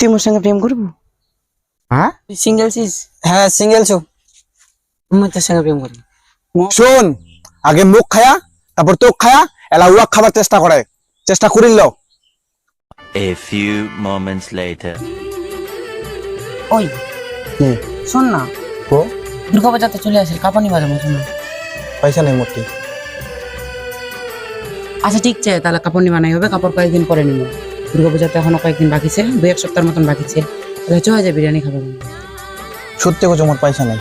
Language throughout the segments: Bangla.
তুই মোর সঙ্গে প্রেম করব? হ্যাঁ? তুই সিঙ্গেল ছিস? হ্যাঁ সিঙ্গেল ছু। আমি তোর সঙ্গে প্রেম করব শোন আগে মুখ খায়া তারপর তোক খায়া এলা উয়াক খাবার চেষ্টা করে। চেষ্টা করিল। A few moments later. ওই কি? শোন না। কো দুর্গা পূজাতে চলে আসে কাপানি বাজাবো শোন না। পয়সা নেই মোটি আচ্ছা ঠিক আছে তাহলে কাপড় নিবা নাই হবে কাপড় কয়েকদিন পরে নিব। দুর্গা পূজাতে এখনও কয়েকদিন বাকি আছে দু এক সপ্তাহের মতন বাকিছে তাহলে চলে যায় বিরিয়ানি খাব সত্যি কথা মোর পয়সা নাই।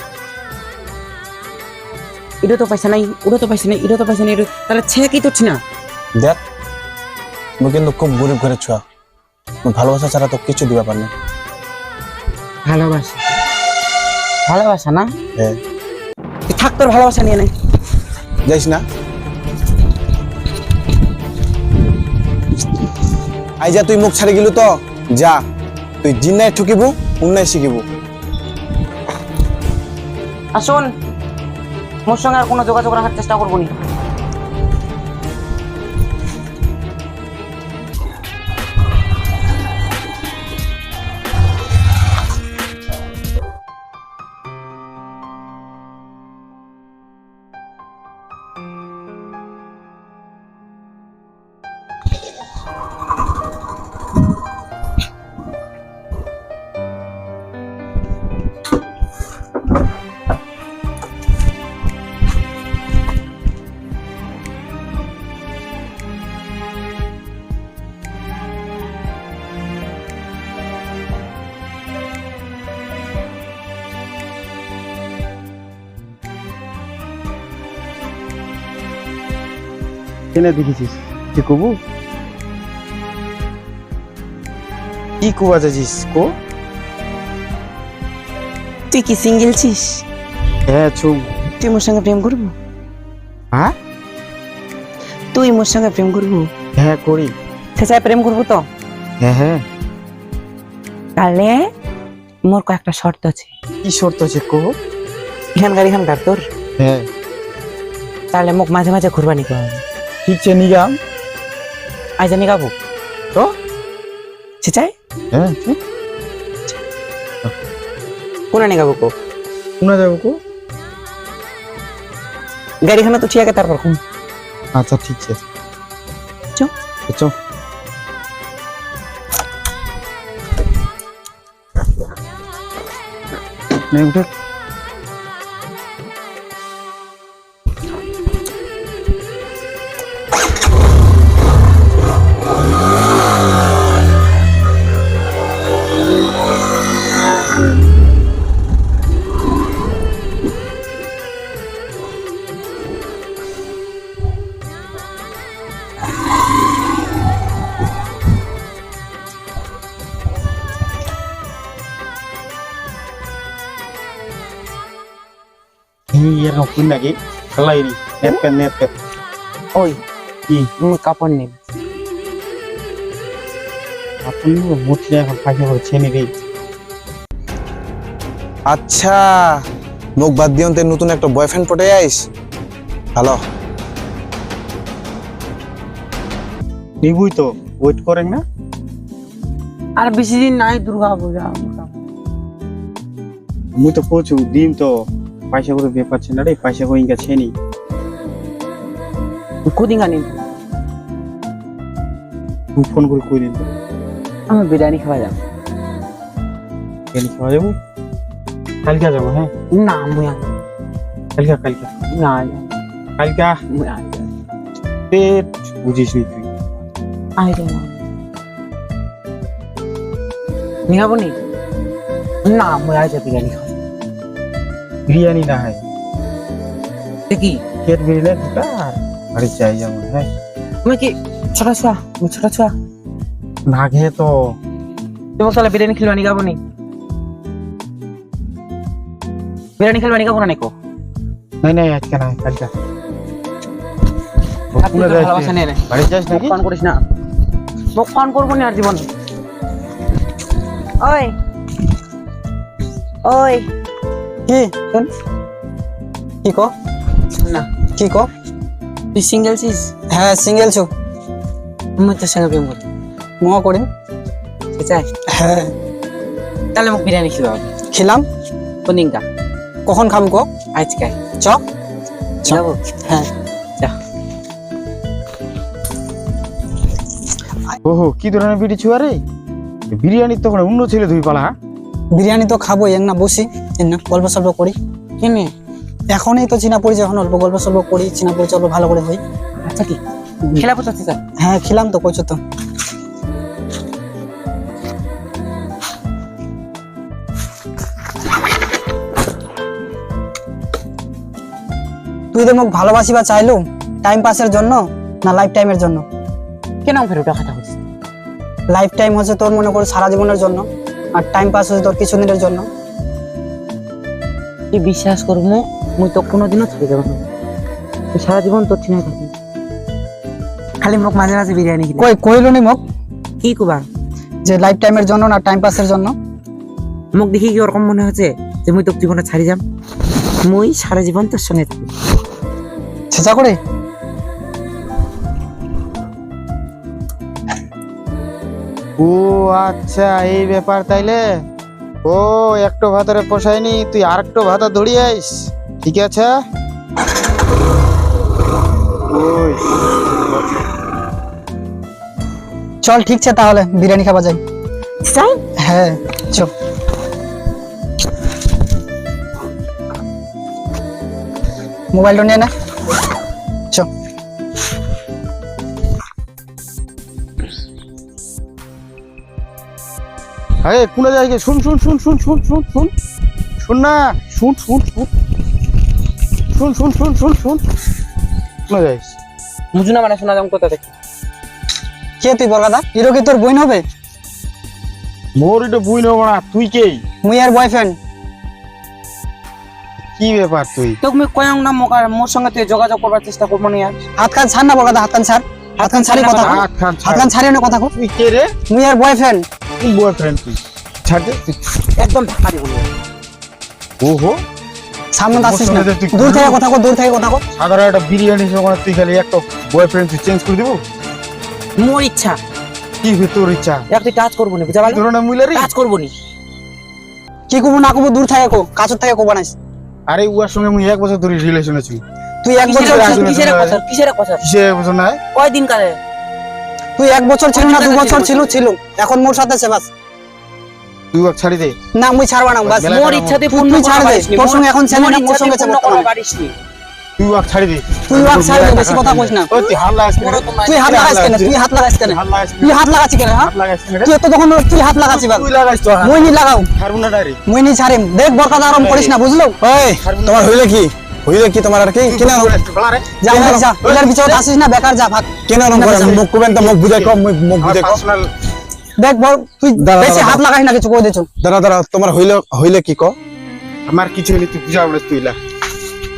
এটা তো পয়সা নাই ওটা তো পয়সা নেই এটা তো পয়সা নেই তাহলে ছে কি করছি না দেখ মুই কিন্তু খুব গরিব ঘরের ছুয়া। মুই ভালোবাসা ছাড়া তো কিছু দিবা পারি না। ভালোবাসা। ভালোবাসা না? হ্যাঁ। থাক তোর ভালোবাসা নিয়ে নেই যাইস না। আই যা তুই মুখ ছাড়ে গেলু তো? যা, তুই জিন্নায় ঠুকিবু, উন্নায় শিখিবু। আসুন মোর সঙ্গে আর কোনো যোগাযোগ রাখার চেষ্টা করব না। কেনে দেখেছিস। কি কবু? কি কুবা যাচ্ছিস কো? তুই কি সিঙ্গেল ছিস? হ্যাঁ চুম তুই মোর সঙ্গে প্রেম করব? হ্যাঁ? তুই মোর সঙ্গে প্রেম করব? হ্যাঁ করি। সেচাই প্রেম করব তো? হ্যাঁ হ্যাঁ। তাহলে মোর কয়েকটা শর্ত আছে। কি শর্ত আছে কো? এখানকার এখানকার তোর। হ্যাঁ। তাহলে মোক মাঝে মাঝে ঘুরবানি কর। ঠিক আছে নিগাম আজ জানি গাবো তো সেচাই হ্যাঁ ঠিক কোন আনি গাবো কো শোনা যাব কো গাড়িখানা তো ঠিক আছে তারপর কোন আচ্ছা ঠিক আছে চো। চো নে উঠে Ngapain lagi? Kelai ini, netpen netpen. ওই কি? মুই কাপড় নেব আপনি মুঠলে এখন পাখি হচ্ছে নাকি আচ্ছা মুখ বাদ দিয়ন্তে নতুন একটা বয়ফ্রেন্ড পটে আইস। হ্যালো। নিবুই তো ওয়েট করেন না। আর বেশি দিন নাই দুর্গা পূজা। মুই তো প্রচুর ডিম তো। না রে পয়সা করে গেছে নি। কুদিন আনি তুই ফোন করে কই দিন আমি বিরিয়ানি খাওয়া যাব। কেন খাওয়া যাব? কালকে যাব হ্যাঁ? না আনি কালকে কালকে। না কালকে? পেট বুঝিস নি তুই। আই নিগাবো নি? না মুই আজ বিরিয়ানি খাওয়া বিরিয়ানি না হয়। দেখি পেট বিরিয়ানি দুটা আর বাড়ি যাই যাব হ্যাঁ। তুমি কি ছোট ছুয়া? মুই ছোট ছুয়া? না খেয়ে তো। তুমি তাহলে বিরিয়ানি খেলবা নিগাবো নি? বিরিয়ানি খেলবা নিগাবো না নিকো নাই নাই আজকে নাই কালকে নে। বাড়ি যাস নাকি? মুখ করিস না। মুখ পান করব না আর জীবন। ওই। ওই। কি কি কো? না। কি কো? তুই সিঙ্গেল ছিস? হ্যাঁ সিঙ্গেল ছু। মুই তোর সঙ্গে প্রেম করি। মহা করিম চাই হ্যাঁ। তাহলে মোক বিরিয়ানি খিলাও খেলাম। কোনিংকা কখন খাব কো? আজকে। চ। যাব? হ্যাঁ। ওহো কি ধরনের বিড়ি ছুয়া রে? বিরিয়ানি তখন অন্য ছেলে দুই পালা বিরিয়ানি তো খাব এক না বসি। এক না গল্প সল্প করি। কেনে এখনই তো চিনা পরিচয় এখন অল্প গল্প সল্প করি চিনা পরিচয় অল্প ভালো করে হই আচ্ছা কি? খেলা পড়তে স্যার? হ্যাঁ খেলাম তো কইছো তো। তুই তো মোক ভালোবাসিবা চাইলু টাইম পাসের জন্য না লাইফ টাইমের জন্য? কেন ফের ওটা কথা বলছিস? লাইফ টাইম হচ্ছে তোর মনে কর সারা জীবনের জন্য আর টাইম পাস হচ্ছে তোর কিছুদিনের জন্য। তুই বিশ্বাস করব মুই তো কোনোদিনও ছেড়ে যাব না। তুই সারা জীবন তোর ঠিনাই থাকি। খালি মোক মাঝে মাঝে বিরিয়ানি খিলা কই কইলো নি মোক? কি কুবা? যে লাইফ টাইমের জন্য না টাইম পাসের জন্য? মোক দেখি কি ওরকম মনে হচ্ছে যে মুই তোর জীবনে ছাড়ি যাম। মুই সারা জীবন তোর সঙ্গে থাকি। চেষ্টা করে। ও আচ্ছা এই ব্যাপার তাইলে। ও একটো ভাতরে পোষায়নি তুই আর আরেকটো ভাতা ধরিয়ে আইস। ঠিক আছে? চল ঠিক আছে তাহলে বিরিয়ানি খাওয়া যাই চাই হ্যাঁ চল। মোবাইলটা নিয়ে না। আরে কোন জায়গায় শুন শুন শুন শুন শুন শুন শুন। শুন না। শুন শুন শুন। শুন শুন শুন শুন শুন। কোন যাইস বুঝু না মানে শোনা যাম কোথা থেকে। কে তুই বরগাদা? হিরো কি তোর বোন হবে? মোর এটা বুই নেব না। তুই কে? মুই আর বয়ফ্রেন্ড কি ব্যাপার তুই? তোকে মুই কয়ং না মোক আর মোর সঙ্গে তুই যোগাযোগ করবার চেষ্টা করব না হাত কান ছাড় না বরগাদা হাত কান ছাড়। হাত কান ছাড়ি কথা। হাত খান কান ছাড়ি। না কথা কো তুই কে রে? মুই আর বয়ফ্রেন্ড বয়ফ্রেন্ড তুই ছাড় দে একদম ধাক্কা দিব ওহো। সামনে আসিস না। মোর সঙ্গে তুই দূর থেকে কথা কো দূর থেকে কথা কো সাধারণ একটা বিরিয়ানি সঙ্গে তুই খালি একটা বয়ফ্রেন্ড তুই চেঞ্জ করে দিব? মোর ইচ্ছা। কি তোর ইচ্ছা? এক তুই টাচ করব না বুঝা পারলি? ধরনের মুইলারি। টাচ করব নি। কি কবো না কবো দূর থেকে কো কাছর থেকে কো বানাইস। আরে উয়ার সঙ্গে মুই এক বছর ধরে রিলেশন আছি তুই এক বছর কিসের কথা? কিসের কথা? নাই কয়দিন কালে? তুই এক বছর ছিল না দু বছর ছিল ছিল এখন মোর সাথে আছে বাস। তুই ওকে ছাড়ি দে। না মুই ছাড়বা না বাস। মোর ইচ্ছাতে পূর্ণ ছাড় দে, তোর সঙ্গে এখন ছেলে না, মোর সঙ্গে ছেলে বর্তমানে। করা পারিসনি। তুই ওকে ছাড়ি দে। তুই ওয়াক ছাড় দে বেশি কথা কইস না। ওই তুই হাত লাগাস তো তুই হাত লাগাইস কেন? তুই হাত লাগাইস কেন? তুই হাত লাগাচ্ছি কেন হ্যাঁ? হাত লাগাস কেন তুই তো তখন তুই হাত লাগাচ্ছি বাস। তুই লাগাস তো মুই নি লাগাও। ছাড়বো না ডাইরেক্ট মুই নি ছাড়িম। দেখ বরকাত আরাম করিস না বুঝলো? ওই তোমার হইলে কি? হইলে কি তোমার আর কি? কেন যা ভাই যা এলার ভিতরে আসিস না বেকার যা ভাগ। কেন রকম করে মুখ কুবেন তো মুখ বুঝাই কম মুখ বুঝাই কম। দেখ বল তুই বেশি হাত লাগাইস না কিছু কই দিছো। দাঁড়া দাঁড়া তোমার হইলে হইলে কি ক? আমার কিছু হলে তুই বুঝা বলে তুই লা।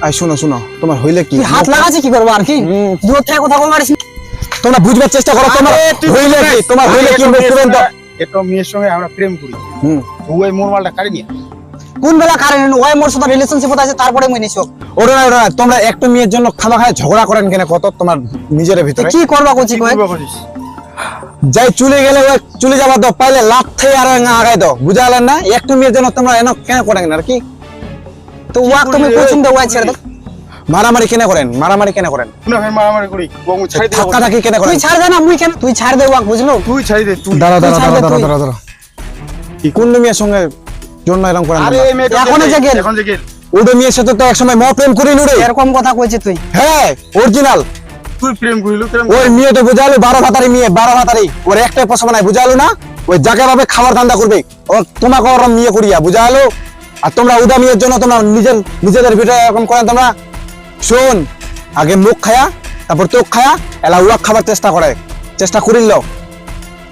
আই শুনো শুনো। তোমার হইলে কি? হাত লাগাচ্ছি কি করব আর কি। দূর থেকে কথা মারিস তোমরা বুঝবার চেষ্টা করো তোমার হইলে কি? তোমার হইলে কি মুখ কুবেন তো একটা মেয়ের সঙ্গে আমরা প্রেম করি। হুম। ওই মোর মালটা কাড়ি নিয়ে। কোন বেলা কারণ ওই মোর সাথে রিলেশনশিপ আছে তারপরে মুই নিছো। ওটা না না তোমরা একটা মেয়ের জন্য খামা খায় ঝগড়া করেন কেন কত? তোমার নিজের ভিতরে। কি করবা কইছি কই? যাই চলে গেলে ওই চলে যাবার দাও পাইলে লাভ থেকে আর আগাই দাও। বুঝালেন না? একটু মেয়ের জন্য তোমরা এন কেন করেন আর কি? তো ওয়াক তুমি কোচিং দে ওয়াই ছেড়ে দাও। মারামারি কেন করেন? মারামারি কেন করেন? না ভাই মারামারি করি। বঙ্গ ছাড়ি দে ধাক্কা ধাক্কি কেন করেন? তুই ছাড় দে না মুই কেন তুই ছাড় দে ওয়াক বুঝলো? তুই ছাড়ি দে তুই। দাঁড়া দাঁড়া দাঁড়া দাঁড়া দাঁড়া দাঁড়া কোন মেয়ের সঙ্গে জন্য এরকম যে গেল। এখন যে গেল মেয়ের সাথে তো একসময় ম প্রেম করি নুরে এরকম কথা কইছি তুই। হ্যাঁ অরিজিনাল। তুই প্রেম করিলু ওই মেয়ে তো বুঝালো বারো ভাতারি মেয়ে বারো ভাতারি। ওর একটাই পছন্দ নাই বুঝালো না? ওই যাকে ভাবে খাবার ধান্দা করবে। ও তোমাকে ওরম মেয়ে করিয়া বুঝালো? আর তোমরা উদা মেয়ের জন্য তোমরা নিজের নিজেদের ভিতরে এরকম করেন তোমরা? শোন আগে মুখ খায়া তারপর চোখ খায়া এলা উয়াক খাবার চেষ্টা করে। চেষ্টা করিল।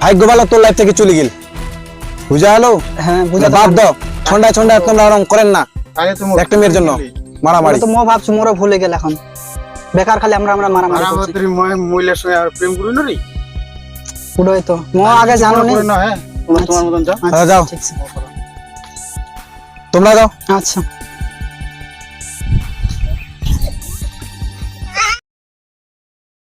ভাগ্য ভালো তোর লাইফ থেকে চলে গেল। বুঝা হলো হ্যাঁ বুঝা বাদ দাও। ছন্ডা ছন্ডা তোমরা ওরম করেন না। একটা মেয়ের জন্য মারামারি। তো মো ভাবছি মোরও ভুলে গেল এখন। বেকার খালি আমরা আমরা মারামারি করছি। মই মহিলার সঙ্গে আর প্রেম করি না রে? উড়োই তো। মো আগে জানো নি? হ্যাঁ? তোমার তোমার মতন যা হ্যাঁ, যাও। তোমরা যাও। আচ্ছা।